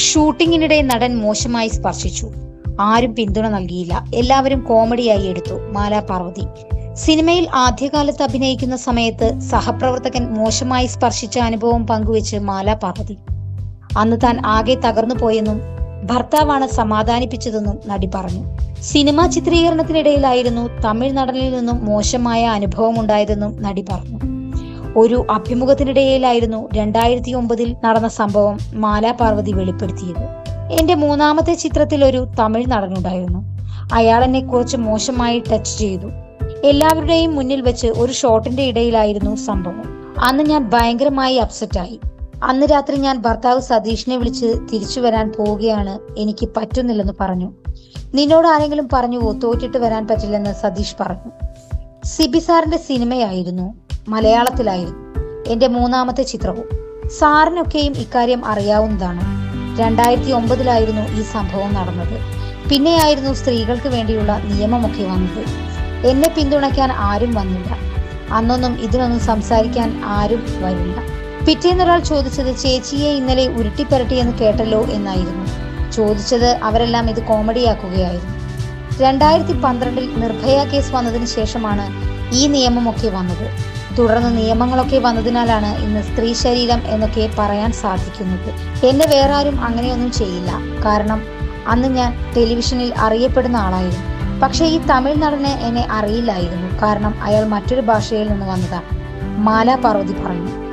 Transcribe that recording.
ഷൂട്ടിങ്ങിനിടെ നടൻ മോശമായി സ്പർശിച്ചു. ആരും പിന്തുണ നൽകിയില്ല. എല്ലാവരും കോമഡിയായി എടുത്തു. മാലാ പാർവതി. സിനിമയിൽ ആദ്യകാലത്ത് അഭിനയിക്കുന്ന സമയത്ത് സഹപ്രവർത്തകൻ മോശമായി സ്പർശിച്ച അനുഭവം പങ്കുവെച്ച് മാലാ പാർവതി. അന്ന് താൻ ആകെ തകർന്നു പോയെന്നും ഭർത്താവാണ് സമാധാനിപ്പിച്ചതെന്നും നടി പറഞ്ഞു. സിനിമാ ചിത്രീകരണത്തിനിടയിലായിരുന്നു തമിഴ് നടനിൽ നിന്നും മോശമായ അനുഭവം ഉണ്ടായതെന്നും നടി പറഞ്ഞു. ഒരു അഭിമുഖത്തിനിടയിലായിരുന്നു രണ്ടായിരത്തി ഒമ്പതിൽ നടന്ന സംഭവം മാലാ പാർവതി വെളിപ്പെടുത്തിയത്. എന്റെ മൂന്നാമത്തെ ചിത്രത്തിൽ ഒരു തമിഴ് നടനുണ്ടായിരുന്നു. അയാൾ എന്നെ കുറച്ച് മോശമായി ടച്ച് ചെയ്തു. എല്ലാവരുടെയും മുന്നിൽ വെച്ച് ഒരു ഷോട്ടിന്റെ ഇടയിലായിരുന്നു സംഭവം. അന്ന് ഞാൻ ഭയങ്കരമായി അപ്സെറ്റായി അന്ന് രാത്രി ഞാൻ ഭർത്താവ് സതീഷിനെ വിളിച്ച് തിരിച്ചു വരാൻ പോവുകയാണ് എനിക്ക് പറ്റുന്നില്ലെന്ന് പറഞ്ഞു. നിന്നോട് ആരെങ്കിലും പറഞ്ഞു തോറ്റിട്ട് വരാൻ പറ്റില്ലെന്ന് സതീഷ് പറഞ്ഞു. സിബി സാറിന്റെ സിനിമയായിരുന്നു. മലയാളത്തിലായിരുന്നു. എന്റെ മൂന്നാമത്തെ ചിത്രവും. സാറിനൊക്കെയും ഇക്കാര്യം അറിയാവുന്നതാണ്. രണ്ടായിരത്തി ഒമ്പതിലായിരുന്നു ഈ സംഭവം നടന്നത്. പിന്നെയായിരുന്നു സ്ത്രീകൾക്ക് വേണ്ടിയുള്ള നിയമമൊക്കെ വന്നത്. എന്നെ പിന്തുണയ്ക്കാൻ ആരും വന്നില്ല. അന്നൊന്നും ഇതിനൊന്നും സംസാരിക്കാൻ ആരും വരില്ല. പിറ്റേന്നൊരാൾ ചോദിച്ചത് ചേച്ചിയെ ഇന്നലെ ഉരുട്ടിപ്പരട്ടിയെന്ന് കേട്ടല്ലോ എന്നായിരുന്നു. ചോദിച്ചത് അവരെല്ലാം ഇത് കോമഡിയാക്കുകയായിരുന്നു. രണ്ടായിരത്തി പന്ത്രണ്ടിൽ നിർഭയ കേസ് വന്നതിന് ശേഷമാണ് ഈ നിയമമൊക്കെ വന്നത്. തുടർന്ന് നിയമങ്ങളൊക്കെ വന്നതിനാലാണ് ഇന്ന് സ്ത്രീ ശരീരം എന്നൊക്കെ പറയാൻ സാധിക്കുന്നത്. എന്നെ വേറെ ആരും അങ്ങനെയൊന്നും ചെയ്യില്ല. കാരണം അന്ന് ഞാൻ ടെലിവിഷനിൽ അറിയപ്പെടുന്ന ആളായിരുന്നു. പക്ഷേ ഈ തമിഴ് നടന് എന്നെ അറിയില്ലായിരുന്നു. കാരണം അയാൾ മറ്റൊരു ഭാഷയിൽ നിന്ന് വന്നതാണ് മാലാ പാർവതി പറഞ്ഞു